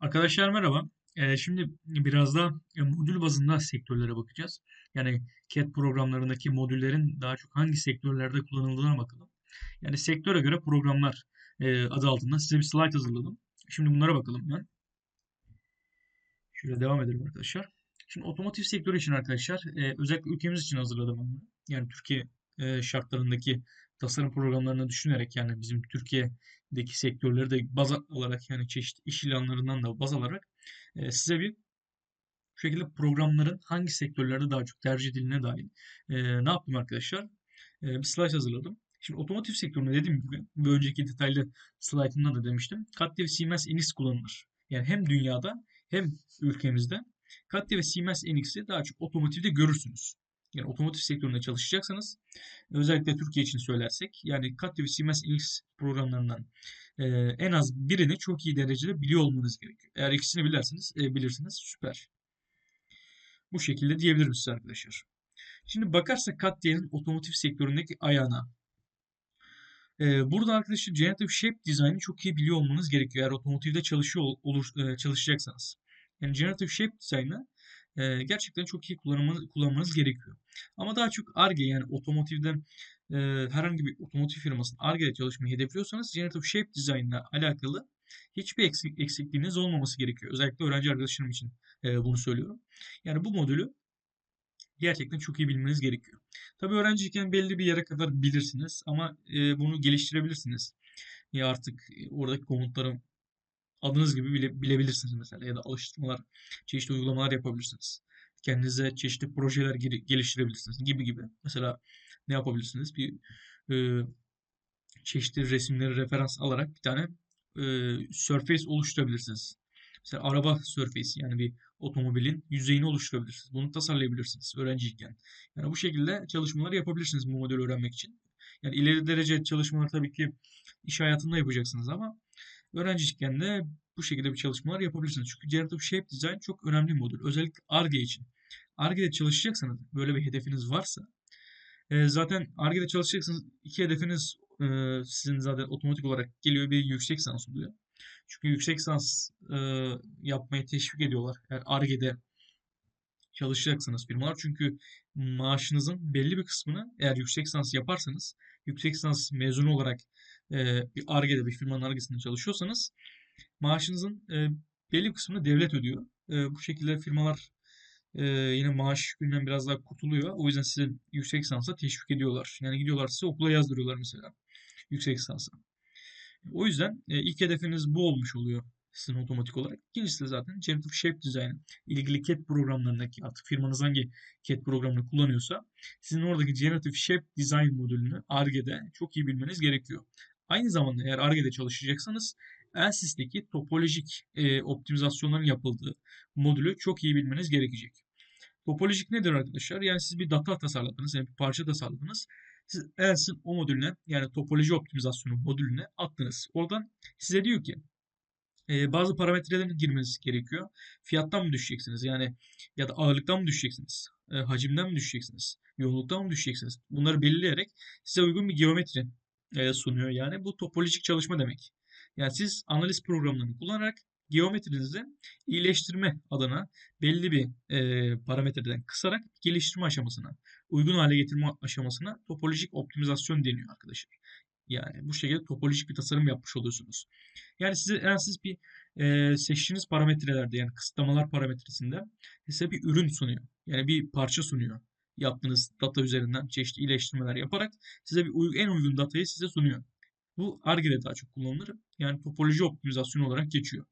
Arkadaşlar merhaba. Ee, şimdi biraz da e, modül bazında sektörlere bakacağız. Yani CAD programlarındaki modüllerin daha çok hangi sektörlerde kullanıldığına bakalım. Yani sektöre göre programlar e, adı altında size bir slide hazırladım. Şimdi bunlara bakalım ben. Şöyle devam edelim arkadaşlar. Şimdi otomotiv sektörü için arkadaşlar e, özellikle ülkemiz için hazırladım bunu. Yani Türkiye e, şartlarındaki tasarım programlarını düşünerek yani bizim Türkiye'deki sektörleri de baz alarak yani çeşitli iş ilanlarından da baz alarak e, size bir şu şekilde programların hangi sektörlerde daha çok tercih edildiğine dair e, ne yaptım arkadaşlar? E, bir slide hazırladım. Şimdi otomotiv sektöründe dediğim gibi bir önceki detaylı slaytımda da demiştim. Katya ve Siemens NX kullanılır. Yani hem dünyada hem ülkemizde Katya ve Siemens NX'i daha çok otomotivde görürsünüz. Yani otomotiv sektöründe çalışacaksanız özellikle Türkiye için söylersek yani Katya ve Siemens NX programlarından e, en az birini çok iyi derecede biliyor olmanız gerekiyor. Eğer ikisini bilirseniz e, bilirsiniz süper. Bu şekilde diyebilirim size arkadaşlar. Şimdi bakarsak Katya'nın otomotiv sektöründeki ayağına. Ee, burada arkadaşlar Generative Shape Design'ı çok iyi biliyor olmanız gerekiyor eğer otomotivde çalışıyor olur, e, çalışacaksanız. Yani Generative Shape Design'ı e, gerçekten çok iyi kullanmanız, kullanmanız gerekiyor. Ama daha çok Ar-Ge yani otomotivde e, herhangi bir otomotiv firmasının Ar-Ge'de çalışmayı hedefliyorsanız Generative Shape Design ile alakalı hiçbir eksik, eksikliğiniz olmaması gerekiyor. Özellikle öğrenci arkadaşlarım için e, bunu söylüyorum. Yani bu modülü gerçekten çok iyi bilmeniz gerekiyor. Tabii öğrenciyken belli bir yere kadar bilirsiniz ama e, bunu geliştirebilirsiniz. Ya artık oradaki komutları adınız gibi bile, bilebilirsiniz mesela ya da alıştırmalar, çeşitli uygulamalar yapabilirsiniz. Kendinize çeşitli projeler geliştirebilirsiniz gibi gibi. Mesela ne yapabilirsiniz? Bir e, çeşitli resimleri referans alarak bir tane e, surface oluşturabilirsiniz. Mesela araba surface yani bir otomobilin yüzeyini oluşturabilirsiniz. Bunu tasarlayabilirsiniz öğrenciyken. Yani bu şekilde çalışmalar yapabilirsiniz bu modeli öğrenmek için. Yani ileri derece çalışmalar tabii ki iş hayatında yapacaksınız ama öğrenciyken de bu şekilde bir çalışmalar yapabilirsiniz. Çünkü Generative Shape Design çok önemli bir modül. Özellikle ARGE için. ARGE'de çalışacaksanız, böyle bir hedefiniz varsa e, zaten ARGE'de çalışacaksınız. iki hedefiniz e, sizin zaten otomatik olarak geliyor. Bir yüksek lisans oluyor. Çünkü yüksek lisans e, yapmayı teşvik ediyorlar. Eğer ARGE'de çalışacaksınız firmalar. Çünkü maaşınızın belli bir kısmını eğer yüksek lisans yaparsanız, yüksek lisans mezunu olarak e, bir ARGE'de bir firmanın ARGE'sinde çalışıyorsanız maaşınızın e, belli bir kısmını devlet ödüyor. E, bu şekilde firmalar e, yine maaş yükünden biraz daha kurtuluyor. O yüzden size yüksek lisansa teşvik ediyorlar. Yani gidiyorlar size okula yazdırıyorlar mesela yüksek lisansa. O yüzden e, ilk hedefiniz bu olmuş oluyor sizin otomatik olarak. İkincisi de zaten Generative Shape Design ilgili CAD programlarındaki artık firmanız hangi CAD programını kullanıyorsa sizin oradaki Generative Shape Design modülünü ARGE'de çok iyi bilmeniz gerekiyor. Aynı zamanda eğer ARGE'de çalışacaksanız Elsys'teki topolojik e, optimizasyonların yapıldığı modülü çok iyi bilmeniz gerekecek. Topolojik nedir arkadaşlar? Yani siz bir data tasarladınız, yani bir parça tasarladınız. Siz Elsys'in o modülüne yani topoloji optimizasyonu modülüne attınız. Oradan size diyor ki e, bazı parametrelerin girmeniz gerekiyor. Fiyattan mı düşeceksiniz? Yani ya da ağırlıktan mı düşeceksiniz? E, hacimden mi düşeceksiniz? Yoğunluktan mı düşeceksiniz? Bunları belirleyerek size uygun bir geometri sunuyor. Yani bu topolojik çalışma demek. Yani siz analiz programlarını kullanarak geometrinizi iyileştirme adına belli bir e, parametreden kısarak geliştirme aşamasına, uygun hale getirme aşamasına topolojik optimizasyon deniyor arkadaşlar. Yani bu şekilde topolojik bir tasarım yapmış oluyorsunuz. Yani size eğer siz bir e, seçtiğiniz parametrelerde yani kısıtlamalar parametresinde size bir ürün sunuyor. Yani bir parça sunuyor. Yaptığınız data üzerinden çeşitli iyileştirmeler yaparak size bir en uygun datayı size sunuyor. Bu Arge'de daha çok kullanılır. Yani topoloji optimizasyonu olarak geçiyor.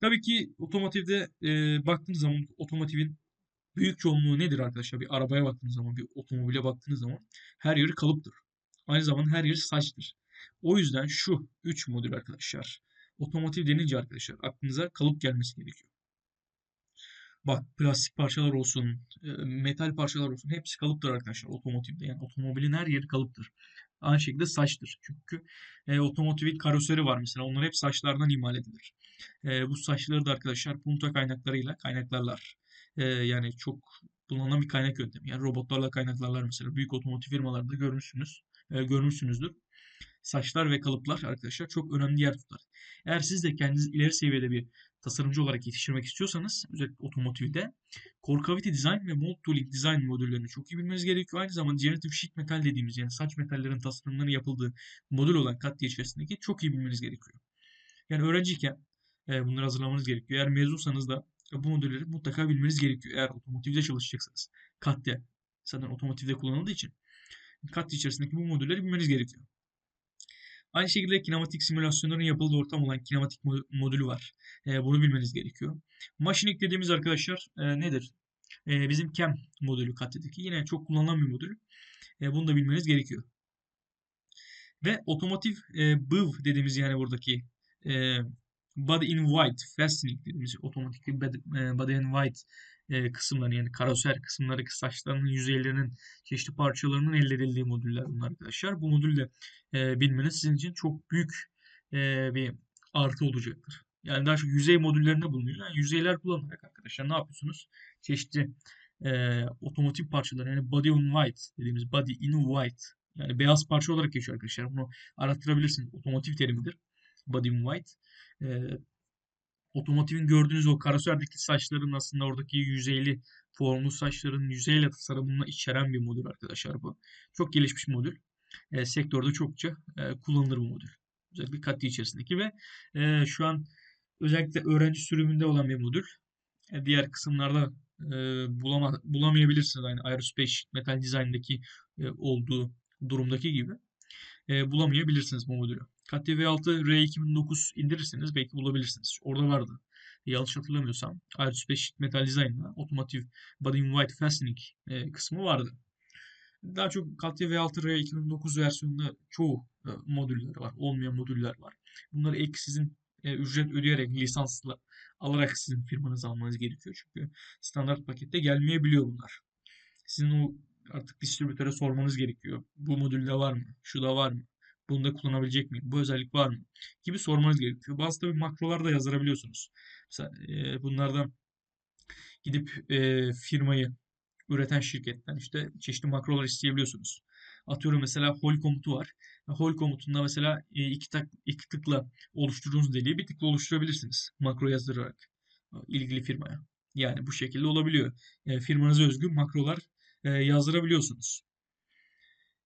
Tabii ki otomotivde e, baktığınız zaman otomotivin büyük çoğunluğu nedir arkadaşlar? Bir arabaya baktığınız zaman, bir otomobile baktığınız zaman her yeri kalıptır. Aynı zamanda her yeri saçtır. O yüzden şu 3 modül arkadaşlar. Otomotiv denince arkadaşlar aklınıza kalıp gelmesi gerekiyor. Bak plastik parçalar olsun, e, metal parçalar olsun hepsi kalıptır arkadaşlar otomotivde. Yani otomobilin her yeri kalıptır. Aynı şekilde saçtır. Çünkü e, otomotivin karoseri var mesela. Onlar hep saçlardan imal edilir. E, bu saçları da arkadaşlar punta kaynaklarıyla kaynaklarlar. E, yani çok kullanılan bir kaynak yöntemi. Yani robotlarla kaynaklarlar mesela. Büyük otomotiv firmalarda görmüşsünüz. E, görmüşsünüzdür. saçlar ve kalıplar arkadaşlar çok önemli yer tutar. Eğer siz de kendiniz ileri seviyede bir tasarımcı olarak yetiştirmek istiyorsanız özellikle otomotivde Core Cavity Design ve Mold Tooling Design modüllerini çok iyi bilmeniz gerekiyor. Aynı zamanda Generative Sheet Metal dediğimiz yani saç metallerin tasarımlarının yapıldığı modül olan katli içerisindeki çok iyi bilmeniz gerekiyor. Yani öğrenciyken e, bunları hazırlamanız gerekiyor. Eğer mezunsanız da bu modülleri mutlaka bilmeniz gerekiyor. Eğer otomotivde çalışacaksanız. Katya zaten otomotivde kullanıldığı için Katya içerisindeki bu modülleri bilmeniz gerekiyor. Aynı şekilde kinematik simülasyonların yapıldığı ortam olan kinematik modülü var. E, bunu bilmeniz gerekiyor. Machining dediğimiz arkadaşlar e, nedir? E, bizim CAM modülü Katya'daki. Yine çok kullanılan bir modül. E, bunu da bilmeniz gerekiyor. Ve otomotiv e, BIV dediğimiz yani buradaki e, body in white fastening dediğimiz otomatik body in white e, kısımları yani karoser kısımları saçlarının yüzeylerinin çeşitli parçalarının elde edildiği modüller bunlar arkadaşlar. Bu modülde e, bilmeniz sizin için çok büyük e, bir artı olacaktır. Yani daha çok yüzey modüllerinde bulunuyor. Yani yüzeyler kullanarak arkadaşlar ne yapıyorsunuz? Çeşitli e, otomotiv parçaları yani body in white dediğimiz body in white yani beyaz parça olarak geçiyor arkadaşlar. Bunu arattırabilirsiniz. Otomotiv terimidir. Body in white. E, otomotivin gördüğünüz o karoserdeki saçların aslında oradaki yüzeyli formlu saçların yüzeyle tasarımını içeren bir modül arkadaşlar bu. Çok gelişmiş modül. E, sektörde çokça e, kullanılır bu modül. Özellikle katli içerisindeki ve e, şu an özellikle öğrenci sürümünde olan bir modül. E, diğer kısımlarda e, bulama, bulamayabilirsiniz aynı Aerospace Metal Design'daki e, olduğu durumdaki gibi e, bulamayabilirsiniz bu modülü. Katya V6 R2009 indirirseniz belki bulabilirsiniz. Orada vardı. Yanlış hatırlamıyorsam Aerospace Metal Design'da otomotiv Body White Fastening e, kısmı vardı. Daha çok Katya V6 R2009 versiyonunda çoğu e, modüller var. Olmayan modüller var. Bunları ek sizin e, ücret ödeyerek lisansla alarak sizin firmanızı almanız gerekiyor. Çünkü standart pakette gelmeyebiliyor bunlar. Sizin o artık distribütöre sormanız gerekiyor. Bu modülde var mı? Şu da var mı? Bunu da kullanabilecek miyim? Bu özellik var mı? Gibi sormanız gerekiyor. Bazı tabii makrolar da yazdırabiliyorsunuz. Mesela e, bunlardan gidip e, firmayı üreten şirketten işte çeşitli makrolar isteyebiliyorsunuz. Atıyorum mesela hol komutu var. Hol komutunda mesela e, iki, tak, iki tıkla oluşturduğunuz deliği bir tıkla oluşturabilirsiniz. Makro yazdırarak ilgili firmaya. Yani bu şekilde olabiliyor. E, firmanıza özgü makrolar e, yazdırabiliyorsunuz.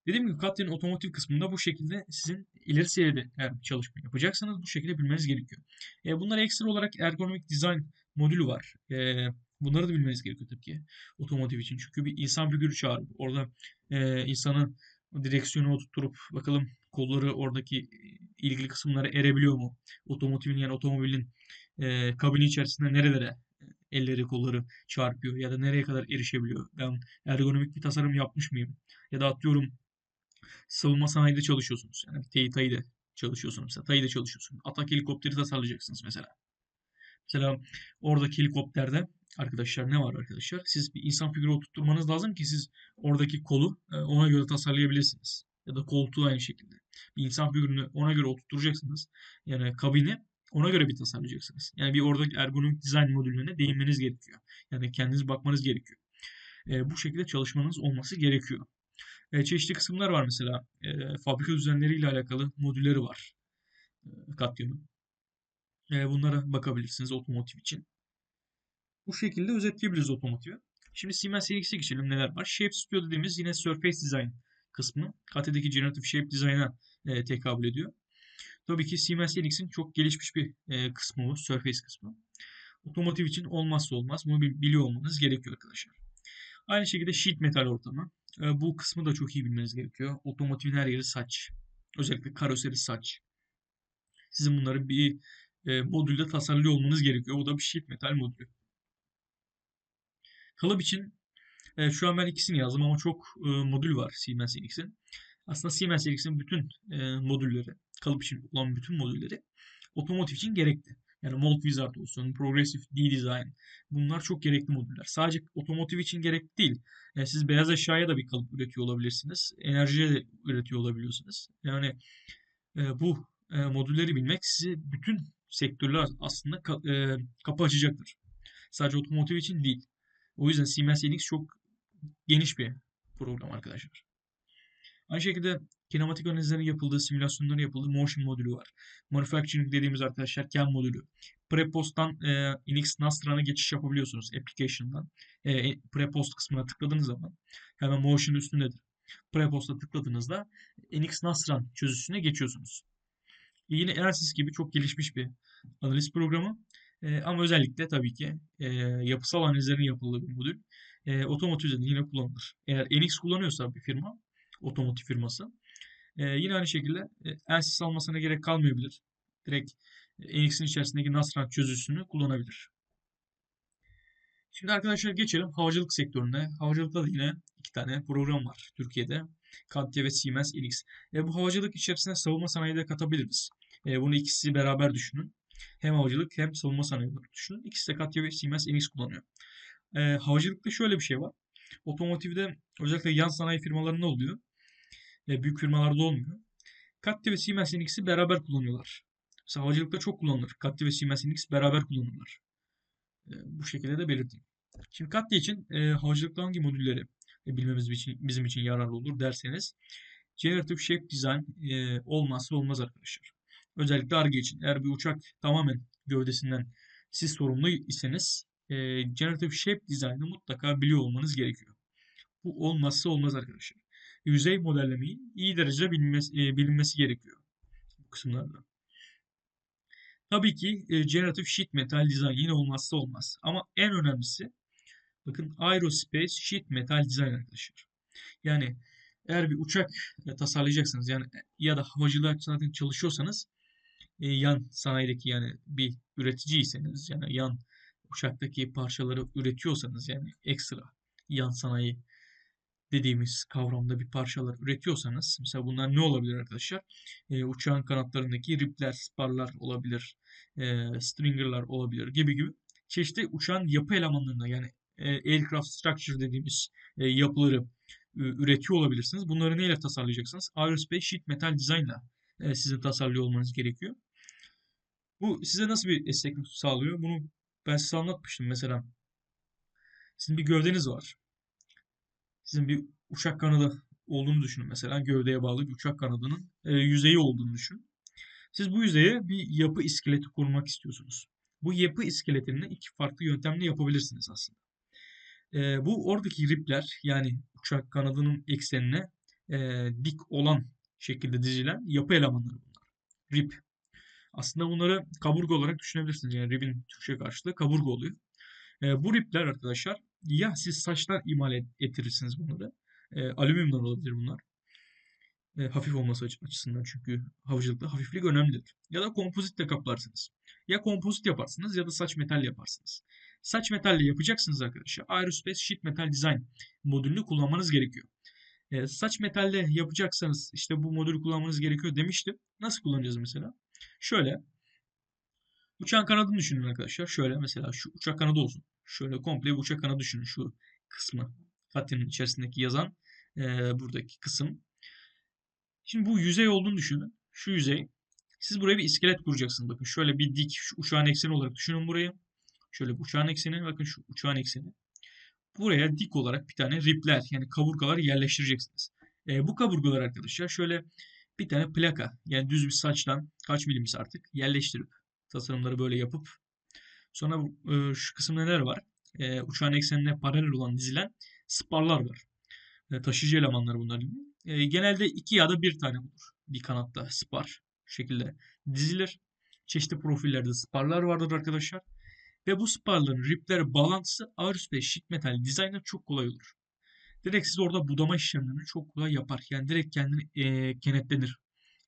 Dediğim gibi Katya'nın otomotiv kısmında bu şekilde sizin ileri seviyede eğer çalışma yapacaksanız bu şekilde bilmeniz gerekiyor. E, bunlar ekstra olarak ergonomik design modülü var. E, bunları da bilmeniz gerekiyor tabii ki otomotiv için. Çünkü bir insan figürü çağırıp orada e, insanı direksiyonu oturtturup bakalım kolları oradaki ilgili kısımlara erebiliyor mu? Otomotivin yani otomobilin e, kabini içerisinde nerelere elleri kolları çarpıyor ya da nereye kadar erişebiliyor? Ben ergonomik bir tasarım yapmış mıyım? Ya da atıyorum savunma sanayide çalışıyorsunuz. Yani TİTA'yı çalışıyorsunuz mesela. TAI'de çalışıyorsunuz. Atak helikopteri tasarlayacaksınız mesela. Mesela oradaki helikopterde arkadaşlar ne var arkadaşlar? Siz bir insan figürü oturtturmanız lazım ki siz oradaki kolu e, ona göre tasarlayabilirsiniz. Ya da koltuğu aynı şekilde. Bir insan figürünü ona göre oturtacaksınız. Yani kabini ona göre bir tasarlayacaksınız. Yani bir oradaki ergonomik dizayn modülüne değinmeniz gerekiyor. Yani kendiniz bakmanız gerekiyor. E, bu şekilde çalışmanız olması gerekiyor. E, çeşitli kısımlar var mesela. E, fabrika düzenleriyle alakalı modülleri var. E, Katya'nın. E, bunlara bakabilirsiniz otomotiv için. Bu şekilde özetleyebiliriz otomotivi. Şimdi Siemens CX'e geçelim neler var. Shape Studio dediğimiz yine Surface Design kısmı. Katya'daki Generative Shape Design'a e, tekabül ediyor. Tabii ki Siemens Enix'in çok gelişmiş bir e, kısmı bu. Surface kısmı. Otomotiv için olmazsa olmaz. Bunu biliyor olmanız gerekiyor arkadaşlar. Aynı şekilde sheet metal ortamı. E, bu kısmı da çok iyi bilmeniz gerekiyor. Otomotivin her yeri saç. Özellikle karoseri saç. Sizin bunları bir e, modülde tasarlıyor olmanız gerekiyor. O da bir sheet metal modülü. Kalıp için e, şu an ben ikisini yazdım ama çok e, modül var Siemens Enix'in. Aslında Siemens Enix'in bütün e, modülleri, kalıp için olan bütün modülleri otomotiv için gerekli. Yani Mold Wizard olsun, Progressive D-Design bunlar çok gerekli modüller. Sadece otomotiv için gerekli değil. Yani e, siz beyaz eşyaya da bir kalıp üretiyor olabilirsiniz. Enerjiye de üretiyor olabiliyorsunuz. Yani e, bu e, modülleri bilmek sizi bütün sektörler aslında ka, e, kapı açacaktır. Sadece otomotiv için değil. O yüzden Siemens Enix çok geniş bir program arkadaşlar. Aynı şekilde kinematik analizlerin yapıldığı, simülasyonların yapıldığı motion modülü var. Manufacturing dediğimiz arkadaşlar CAM modülü. Prepost'tan e, Unix Nastra'na geçiş yapabiliyorsunuz application'dan. E, prepost kısmına tıkladığınız zaman hemen motion üstündedir. Prepost'a tıkladığınızda Unix Nastran çözüsüne geçiyorsunuz. E, yine Ansys gibi çok gelişmiş bir analiz programı. E, ama özellikle tabii ki e, yapısal analizlerin yapıldığı bir modül. E, otomotivde de yine kullanılır. Eğer NX kullanıyorsa bir firma, otomotiv firması, e, yine aynı şekilde e, Ansys almasına gerek kalmayabilir. Direkt e, NX'in içerisindeki Nastran çözüsünü kullanabilir. Şimdi arkadaşlar geçelim havacılık sektörüne. Havacılıkta da yine iki tane program var Türkiye'de. Katya ve Siemens NX. E, bu havacılık içerisine savunma sanayi de katabiliriz. E, bunu ikisi beraber düşünün. Hem havacılık hem savunma sanayi olarak düşünün. İkisi de Katya ve Siemens NX kullanıyor. E, havacılıkta şöyle bir şey var. Otomotivde özellikle yan sanayi firmalarında oluyor. E, büyük firmalarda olmuyor. Katya ve Siemens NX'i beraber kullanıyorlar. Mesela havacılıkta çok kullanılır. Katya ve Siemens NX beraber kullanırlar. E, bu şekilde de belirteyim. Şimdi Katya için e, havacılıkta hangi modülleri e, bilmemiz için, bizim için yararlı olur derseniz Generative Shape Design e, olmazsa olmaz arkadaşlar. Özellikle ARGE için. Eğer bir uçak tamamen gövdesinden siz sorumlu iseniz e, Generative Shape Design'ı mutlaka biliyor olmanız gerekiyor. Bu olmazsa olmaz arkadaşlar. Yüzey modellemeyi iyi derecede bilinmesi, e, bilinmesi gerekiyor bu kısımlarda. Tabii ki e, Generative Sheet Metal Design yine olmazsa olmaz. Ama en önemlisi bakın Aerospace Sheet Metal Design arkadaşlar. Yani eğer bir uçak e, tasarlayacaksınız yani ya da havacılığa zaten çalışıyorsanız yan sanayideki yani bir üreticiyseniz yani yan uçaktaki parçaları üretiyorsanız yani ekstra yan sanayi dediğimiz kavramda bir parçalar üretiyorsanız mesela bunlar ne olabilir arkadaşlar? E, uçağın kanatlarındaki ripler, sparlar olabilir, e, stringerlar olabilir gibi gibi çeşitli uçağın yapı elemanlarına yani e, aircraft structure dediğimiz e, yapıları e, üretiyor olabilirsiniz. Bunları neyle tasarlayacaksınız? Aerospace Sheet Metal Design ile e, sizin tasarlıyor olmanız gerekiyor. Bu size nasıl bir esneklik sağlıyor? Bunu ben size anlatmıştım mesela. Sizin bir gövdeniz var. Sizin bir uçak kanadı olduğunu düşünün mesela. Gövdeye bağlı bir uçak kanadının e, yüzeyi olduğunu düşünün. Siz bu yüzeye bir yapı iskeleti kurmak istiyorsunuz. Bu yapı iskeletini iki farklı yöntemle yapabilirsiniz aslında. E, bu oradaki ripler yani uçak kanadının eksenine e, dik olan şekilde dizilen yapı elemanları bunlar. Rip. Aslında bunları kaburga olarak düşünebilirsiniz. Yani ribin Türkçe karşılığı kaburga oluyor. E, bu ripler arkadaşlar ya siz saçtan imal ettirirsiniz bunları. E, alüminyumdan olabilir bunlar. E, hafif olması açısından çünkü havacılıkta hafiflik önemlidir. Ya da kompozitle kaplarsınız. Ya kompozit yaparsınız ya da saç metal yaparsınız. Saç metalle yapacaksınız arkadaşlar. Aerospace Sheet Metal Design modülünü kullanmanız gerekiyor. E, saç metalle yapacaksanız işte bu modülü kullanmanız gerekiyor demiştim. Nasıl kullanacağız mesela? Şöyle. Uçağın kanadını düşünün arkadaşlar. Şöyle mesela şu uçak kanadı olsun. Şöyle komple bir uçak kanadı düşünün şu kısmı. Fatih'in içerisindeki yazan e, buradaki kısım. Şimdi bu yüzey olduğunu düşünün. Şu yüzey. Siz buraya bir iskelet kuracaksınız. Bakın şöyle bir dik şu uçağın ekseni olarak düşünün burayı. Şöyle bir uçağın ekseni. Bakın şu uçağın ekseni. Buraya dik olarak bir tane ripler yani kaburgalar yerleştireceksiniz. E, bu kaburgalar arkadaşlar şöyle bir tane plaka yani düz bir saçtan kaç milimse artık yerleştirip tasarımları böyle yapıp sonra e, şu kısımda neler var? E, uçağın eksenine paralel olan dizilen sparlar var. E, taşıyıcı elemanlar bunlar. E, genelde iki ya da bir tane olur. Bir kanatta spar şu şekilde dizilir. Çeşitli profillerde sparlar vardır arkadaşlar. Ve bu sparların ripleri bağlantısı aerospace sheet metal dizaynı çok kolay olur. Direkt siz orada budama işlemlerini çok kolay yapar. Yani direkt kendini e, kenetlenir.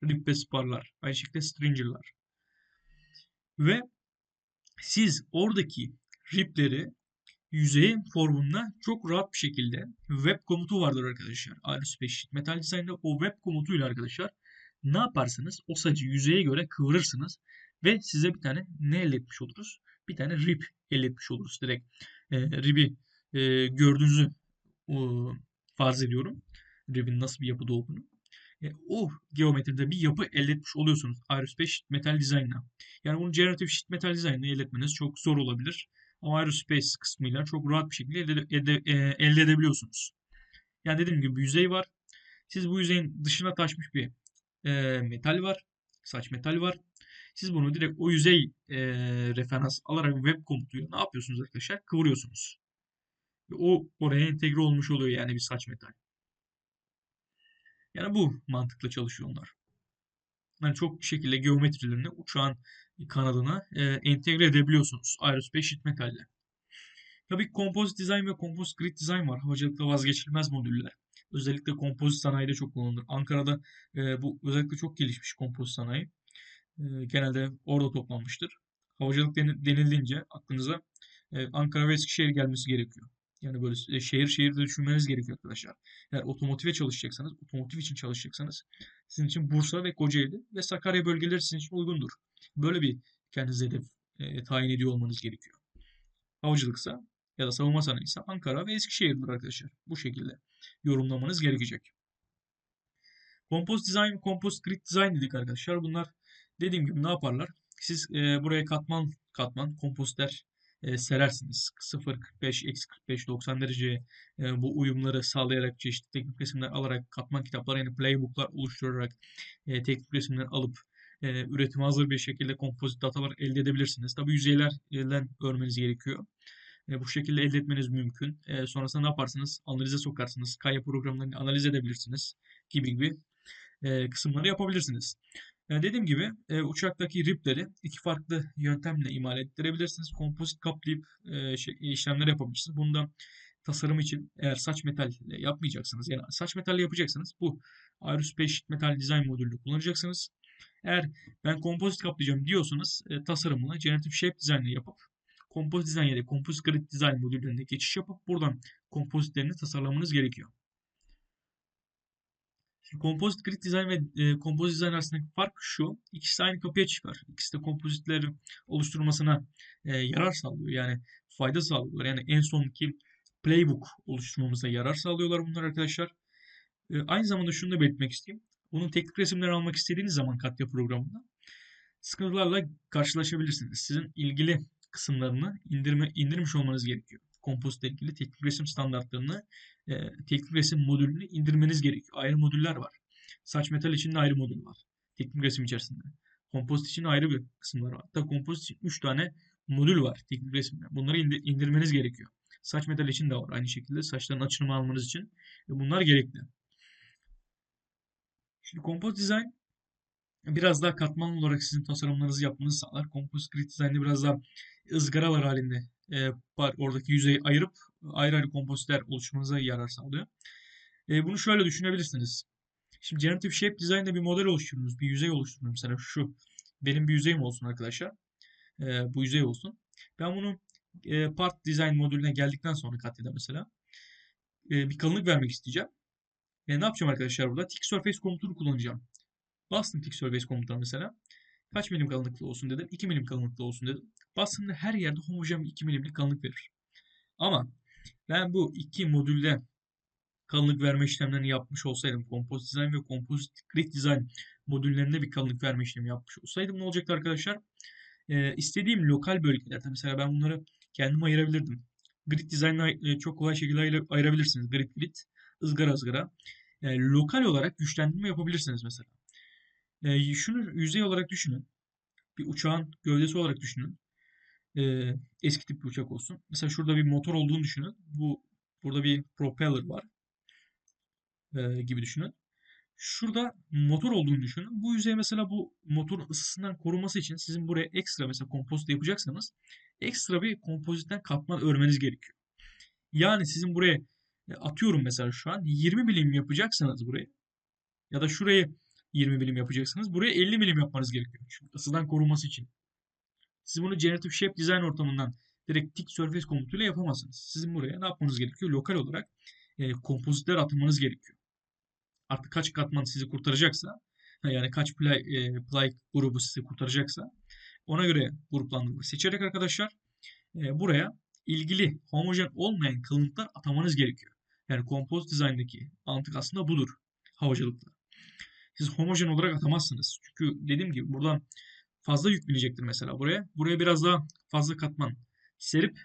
Rip ve sparlar. Aynı şekilde stringerlar. Ve siz oradaki ripleri yüzeyin formunda çok rahat bir şekilde web komutu vardır arkadaşlar. Aerospace Metal Design'da o web komutuyla arkadaşlar ne yaparsınız? O sacı yüzeye göre kıvırırsınız ve size bir tane ne elde etmiş oluruz? Bir tane rip elde etmiş oluruz direkt. E, rib'i e, gördüğünüzü e, farz ediyorum. Rib'in nasıl bir yapıda olduğunu. E, o geometride bir yapı elde etmiş oluyorsunuz Aerospace Metal Design'la. Yani bunu Generative Sheet Metal Design'la elde etmeniz çok zor olabilir. Ama Aerospace kısmıyla çok rahat bir şekilde elde, elde, e, elde edebiliyorsunuz. Yani dediğim gibi bir yüzey var. Siz bu yüzeyin dışına taşmış bir e, metal var. Saç metal var. Siz bunu direkt o yüzey e, referans alarak web komutuyla ne yapıyorsunuz arkadaşlar? Kıvırıyorsunuz. Ve o oraya entegre olmuş oluyor yani bir saç metal. Yani bu mantıkla çalışıyor onlar. Yani çok şekilde geometrilerini uçağın kanadına e, entegre edebiliyorsunuz. Aerospace sheet metalle. Tabii kompozit dizayn ve kompozit grid dizayn var. Havacılıkta vazgeçilmez modüller. Özellikle kompozit sanayide çok kullanılır. Ankara'da e, bu özellikle çok gelişmiş kompozit sanayi. E, genelde orada toplanmıştır. Havacılık denildiğince aklınıza e, Ankara ve Eskişehir gelmesi gerekiyor. Yani böyle e, şehir şehir de düşünmeniz gerekiyor arkadaşlar. Eğer otomotive çalışacaksanız, otomotiv için çalışacaksanız sizin için Bursa ve Kocaeli ve Sakarya bölgeleri sizin için uygundur. Böyle bir kendinize hedef e, tayin ediyor olmanız gerekiyor. Havacılıksa ya da savunma sanayi ise Ankara ve Eskişehir'dir arkadaşlar. Bu şekilde yorumlamanız gerekecek. Compost Design, Compost Grid Design dedik arkadaşlar. Bunlar dediğim gibi ne yaparlar? Siz e, buraya katman katman kompostler e, serersiniz. 0, 45, eksi 45, 90 dereceye e, bu uyumları sağlayarak çeşitli teknik resimler alarak katman kitapları yani playbooklar oluşturarak e, teknik resimler alıp e, üretime hazır bir şekilde kompozit datalar elde edebilirsiniz. Tabi yüzeylerden örmeniz gerekiyor. E, bu şekilde elde etmeniz mümkün. E, sonrasında ne yaparsınız? Analize sokarsınız. Kaya programlarını analiz edebilirsiniz gibi gibi e, kısımları yapabilirsiniz. E, dediğim gibi e, uçaktaki ripleri iki farklı yöntemle imal ettirebilirsiniz. Kompozit kaplayıp e, şey, işlemler yapabilirsiniz. Bunda tasarım için eğer saç metal yapmayacaksınız yani saç metal yapacaksınız bu Aerospace Metal Design modülünü kullanacaksınız. Eğer ben kompozit kaplayacağım diyorsanız e, tasarımını Generative Shape Design'le yapıp Composite Design ya da Composite Grid Design modüllerine geçiş yapıp buradan kompozitlerini tasarlamanız gerekiyor. Composite Grid Design ve e, Composite Design arasındaki fark şu. İkisi aynı kapıya çıkar. İkisi de kompozitleri oluşturmasına e, yarar sağlıyor. Yani fayda sağlıyorlar. Yani en sonki playbook oluşturmamıza yarar sağlıyorlar bunlar arkadaşlar. E, aynı zamanda şunu da belirtmek isteyeyim. Bunun teknik resimleri almak istediğiniz zaman Katya programında sıkıntılarla karşılaşabilirsiniz. Sizin ilgili kısımlarını indirme, indirmiş olmanız gerekiyor. Kompozitle ilgili teknik resim standartlarını, e, teknik resim modülünü indirmeniz gerekiyor. Ayrı modüller var. Saç metal için de ayrı modül var. Teknik resim içerisinde. Kompozit için ayrı bir kısımlar var. Hatta kompozit için 3 tane modül var teknik resimde. Bunları indir, indirmeniz gerekiyor. Saç metal için de var aynı şekilde. Saçların açılımı almanız için. Bunlar gerekli. Şimdi kompozit design biraz daha katmanlı olarak sizin tasarımlarınızı yapmanızı sağlar. Composite Grid Design'de biraz daha ızgaralar halinde e. Oradaki yüzeyi ayırıp ayrı ayrı kompozitler oluşmanıza yarar sağlıyor. E, bunu şöyle düşünebilirsiniz. Şimdi Generative Shape Design'de bir model oluşturuyoruz. Bir yüzey oluşturuyoruz. Mesela şu. Benim bir yüzeyim olsun arkadaşlar. E, bu yüzey olsun. Ben bunu e, Part Design modülüne geldikten sonra katlede mesela e, bir kalınlık vermek isteyeceğim. E, ne yapacağım arkadaşlar burada? Thick Surface komutunu kullanacağım. Bastım Thick Surface komutuna mesela. Kaç milim kalınlıklı olsun dedim. 2 milim kalınlıklı olsun dedim. Bastığımda her yerde homojen 2 milimlik kalınlık verir. Ama ben bu iki modülde kalınlık verme işlemlerini yapmış olsaydım Composite Design ve Composite Grid Design modüllerinde bir kalınlık verme işlemi yapmış olsaydım ne olacaktı arkadaşlar? Ee, istediğim lokal bölgelerde mesela ben bunları kendim ayırabilirdim. Grid Design'la e, çok kolay şekilde ayırabilirsiniz. Grid grid, ızgara ızgara. Yani lokal olarak güçlendirme yapabilirsiniz mesela. E, şunu yüzey olarak düşünün. Bir uçağın gövdesi olarak düşünün. E, eski tip bir uçak olsun. Mesela şurada bir motor olduğunu düşünün. Bu burada bir propeller var. E, gibi düşünün. Şurada motor olduğunu düşünün. Bu yüzey mesela bu motorun ısısından koruması için sizin buraya ekstra mesela kompozit yapacaksanız ekstra bir kompozitten katman örmeniz gerekiyor. Yani sizin buraya e, atıyorum mesela şu an 20 milim yapacaksanız buraya ya da şurayı 20 milim yapacaksınız. Buraya 50 milim yapmanız gerekiyor. Çünkü ısıdan korunması için. Siz bunu Generative Shape Design ortamından direkt Thick Surface komutuyla yapamazsınız. Sizin buraya ne yapmanız gerekiyor? Lokal olarak e, kompozitler atmanız gerekiyor. Artık kaç katman sizi kurtaracaksa yani kaç play, e, play grubu sizi kurtaracaksa ona göre gruplandırma seçerek arkadaşlar e, buraya ilgili homojen olmayan kalıntılar atamanız gerekiyor. Yani kompozit dizaynındaki mantık aslında budur havacılıkta siz homojen olarak atamazsınız. Çünkü dediğim gibi buradan fazla yük binecektir mesela buraya. Buraya biraz daha fazla katman serip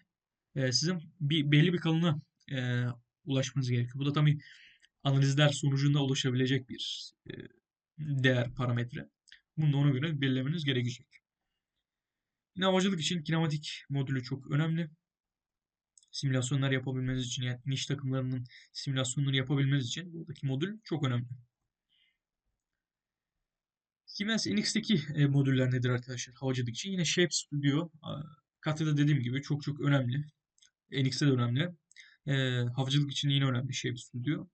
e, sizin bir belli bir kalına e, ulaşmanız gerekiyor. Bu da tabii analizler sonucunda ulaşabilecek bir e, değer parametre. Bunu da ona göre belirlemeniz gerekecek. Yine havacılık için kinematik modülü çok önemli. Simülasyonlar yapabilmeniz için yani niş takımlarının simülasyonları yapabilmeniz için buradaki modül çok önemli. Siemens NX'teki e, modüller nedir arkadaşlar havacılık için? Yine Shape Studio, Katı'da dediğim gibi çok çok önemli. NX'te de önemli. E, havacılık için yine önemli Shape Studio.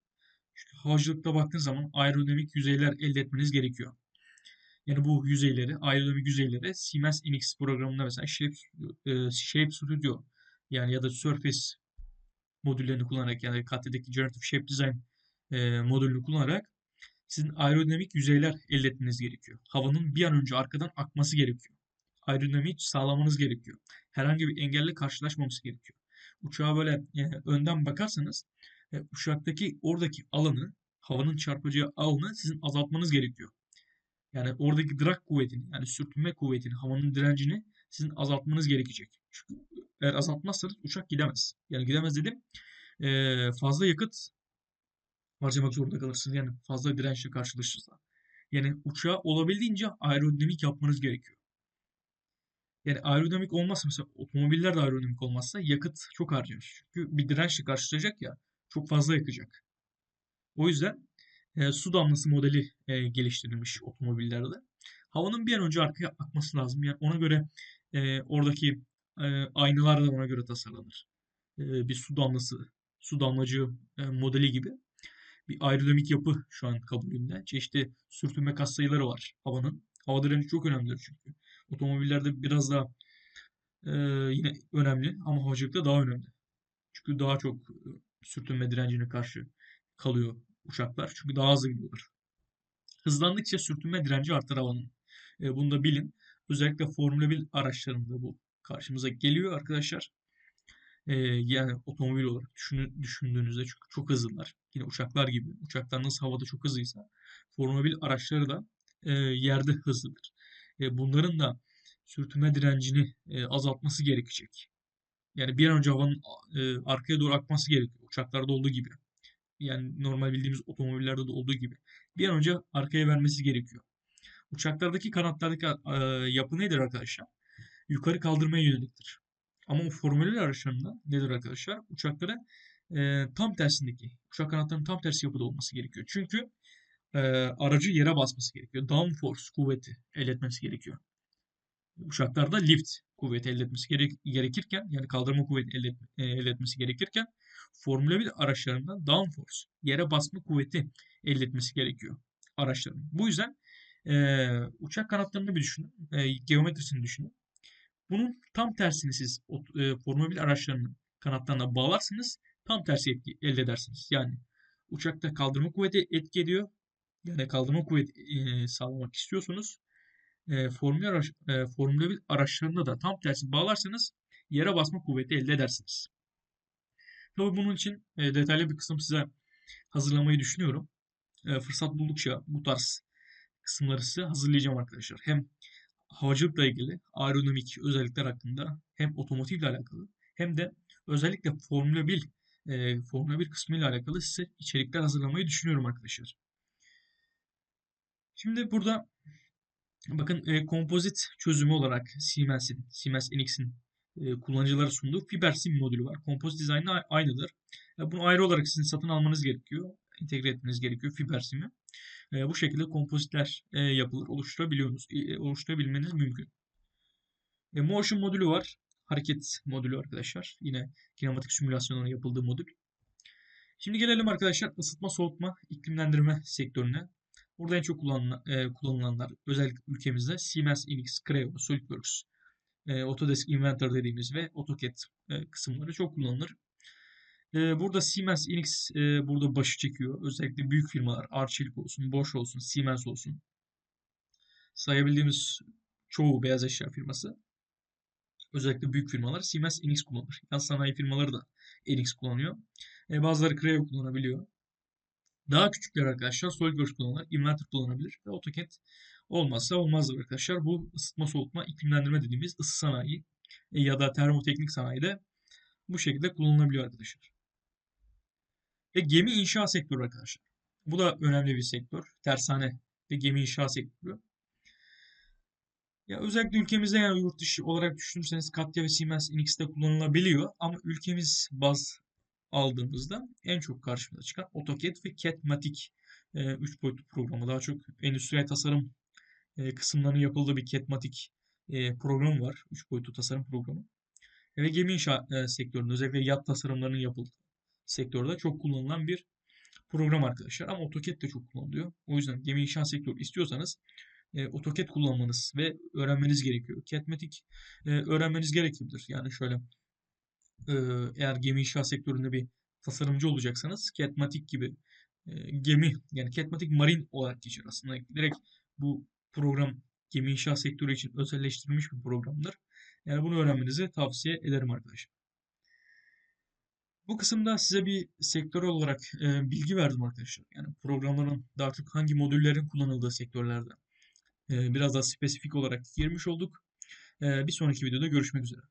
Çünkü havacılıkta baktığın zaman aerodinamik yüzeyler elde etmeniz gerekiyor. Yani bu yüzeyleri, aerodinamik yüzeyleri Siemens NX programında mesela Shape, e, Shape Studio yani ya da Surface modüllerini kullanarak yani Katı'daki Generative Shape Design e, modülünü kullanarak sizin aerodinamik yüzeyler elde etmeniz gerekiyor. Havanın bir an önce arkadan akması gerekiyor. Aerodinamiği sağlamanız gerekiyor. Herhangi bir engelle karşılaşmaması gerekiyor. Uçağa böyle e, önden bakarsanız e, uçaktaki oradaki alanı, havanın çarpacağı alanı sizin azaltmanız gerekiyor. Yani oradaki drag kuvvetini, yani sürtünme kuvvetini, havanın direncini sizin azaltmanız gerekecek. Çünkü eğer azaltmazsanız uçak gidemez. Yani gidemez dedim. E, fazla yakıt harcamak zorunda kalırsınız. Yani fazla dirençle karşılaşırsa. Yani uçağı olabildiğince aerodinamik yapmanız gerekiyor. Yani aerodinamik olmazsa mesela otomobiller de aerodinamik olmazsa yakıt çok harcar. Çünkü bir dirençle karşılaşacak ya çok fazla yakacak. O yüzden e, su damlası modeli e, geliştirilmiş otomobillerde. Havanın bir an önce arkaya akması lazım. Yani ona göre e, oradaki e, aynalar da ona göre tasarlanır. E, bir su damlası, su damlacı e, modeli gibi bir aerodinamik yapı şu an kabulünde. Çeşitli sürtünme katsayıları var havanın. Hava direnci çok önemlidir çünkü. Otomobillerde biraz daha e, yine önemli ama havacılıkta daha önemli. Çünkü daha çok e, sürtünme direncine karşı kalıyor uçaklar. Çünkü daha hızlı gidiyorlar. Hızlandıkça sürtünme direnci artar havanın. E, bunu da bilin. Özellikle Formula 1 araçlarında bu karşımıza geliyor arkadaşlar. E, yani otomobil olarak düşün, düşündüğünüzde çünkü çok hızlılar. Yine uçaklar gibi. Uçaklar nasıl havada çok hızlıysa 1 araçları da e, yerde hızlıdır. E, bunların da sürtünme direncini e, azaltması gerekecek. Yani bir an önce havanın e, arkaya doğru akması gerekiyor. Uçaklarda olduğu gibi. Yani normal bildiğimiz otomobillerde de olduğu gibi. Bir an önce arkaya vermesi gerekiyor. Uçaklardaki kanatlardaki e, yapı nedir arkadaşlar? Yukarı kaldırmaya yöneliktir. Ama o formüller araçlarında nedir arkadaşlar? Uçaklara e, tam tersindeki, uçak kanatlarının tam tersi yapıda olması gerekiyor. Çünkü e, aracı yere basması gerekiyor. Downforce kuvveti elde etmesi gerekiyor. Uçaklarda lift kuvveti elde etmesi gerek, gerekirken yani kaldırma kuvveti elde, e, elde etmesi gerekirken Formula 1 araçlarında downforce yere basma kuvveti elde etmesi gerekiyor araçların. Bu yüzden e, uçak kanatlarını bir düşünün. E, geometrisini düşünün. Bunun tam tersini siz e, Formula 1 araçlarının kanatlarına bağlarsınız. Tam tersi etki elde edersiniz. Yani uçakta kaldırma kuvveti etki ediyor. Yani kaldırma kuvveti e, sağlamak istiyorsunuz. E, Formula, araç, e, Formula 1 araçlarında da tam tersi bağlarsanız yere basma kuvveti elde edersiniz. Tabii bunun için e, detaylı bir kısım size hazırlamayı düşünüyorum. E, fırsat buldukça bu tarz kısımları size hazırlayacağım arkadaşlar. Hem havacılıkla ilgili aerodinamik özellikler hakkında hem otomotivle alakalı hem de özellikle Formula 1 e, Formula 1 kısmı ile alakalı size içerikler hazırlamayı düşünüyorum arkadaşlar. Şimdi burada bakın e, kompozit çözümü olarak Siemens'in, Siemens NX'in e, kullanıcılara sunduğu FiberSim modülü var. Kompozit dizaynı aynıdır. E, bunu ayrı olarak sizin satın almanız gerekiyor. Entegre etmeniz gerekiyor FiberSim'i. E, bu şekilde kompozitler e, yapılır, oluşturabiliyorsunuz, e, oluşturabilmeniz mümkün. E, motion modülü var. Hareket modülü arkadaşlar. Yine kinematik simülasyonların yapıldığı modül. Şimdi gelelim arkadaşlar ısıtma, soğutma, iklimlendirme sektörüne. Burada en çok kullanılan, kullanılanlar özellikle ülkemizde Siemens, Enix, Creo, SolidWorks, Autodesk Inventor dediğimiz ve AutoCAD kısımları çok kullanılır. E, burada Siemens, Enix e, burada başı çekiyor. Özellikle büyük firmalar, Arçelik olsun, Bosch olsun, Siemens olsun. Sayabildiğimiz çoğu beyaz eşya firması. Özellikle büyük firmalar Siemens, Enix kullanır. Yan sanayi firmaları da Enix kullanıyor. E, bazıları Creo kullanabiliyor. Daha küçükler arkadaşlar SolidWorks kullanırlar, Inventor kullanabilir ve AutoCAD olmazsa olmazdır arkadaşlar. Bu ısıtma, soğutma, iklimlendirme dediğimiz ısı sanayi e, ya da termoteknik sanayide bu şekilde kullanılabiliyor arkadaşlar. Ve gemi inşa sektörü arkadaşlar. Bu da önemli bir sektör. Tersane ve gemi inşa sektörü. Ya özellikle ülkemizde yani yurt dışı olarak düşünürseniz Katya ve Siemens NX'te kullanılabiliyor ama ülkemiz baz aldığımızda en çok karşımıza çıkan AutoCAD ve CADMATIC 3 boyutlu programı. Daha çok endüstriyel tasarım e, kısımlarının yapıldığı bir CADMATIC e, programı var. 3 boyutlu tasarım programı. Ve gemi inşa e, sektöründe özellikle yat tasarımlarının yapıldığı sektörde çok kullanılan bir program arkadaşlar. Ama AutoCAD de çok kullanılıyor. O yüzden gemi inşa sektörü istiyorsanız e, AutoCAD kullanmanız ve öğrenmeniz gerekiyor. CADMATIC e, öğrenmeniz gerekebilir. Yani şöyle e, eğer gemi inşa sektöründe bir tasarımcı olacaksanız CADMATIC gibi e, gemi yani CADMATIC Marine olarak geçer aslında. Direkt bu program gemi inşa sektörü için özelleştirilmiş bir programdır. Yani bunu öğrenmenizi tavsiye ederim arkadaşlar. Bu kısımda size bir sektör olarak e, bilgi verdim arkadaşlar. Yani programların daha çok hangi modüllerin kullanıldığı sektörlerde e, biraz daha spesifik olarak girmiş olduk. E, bir sonraki videoda görüşmek üzere.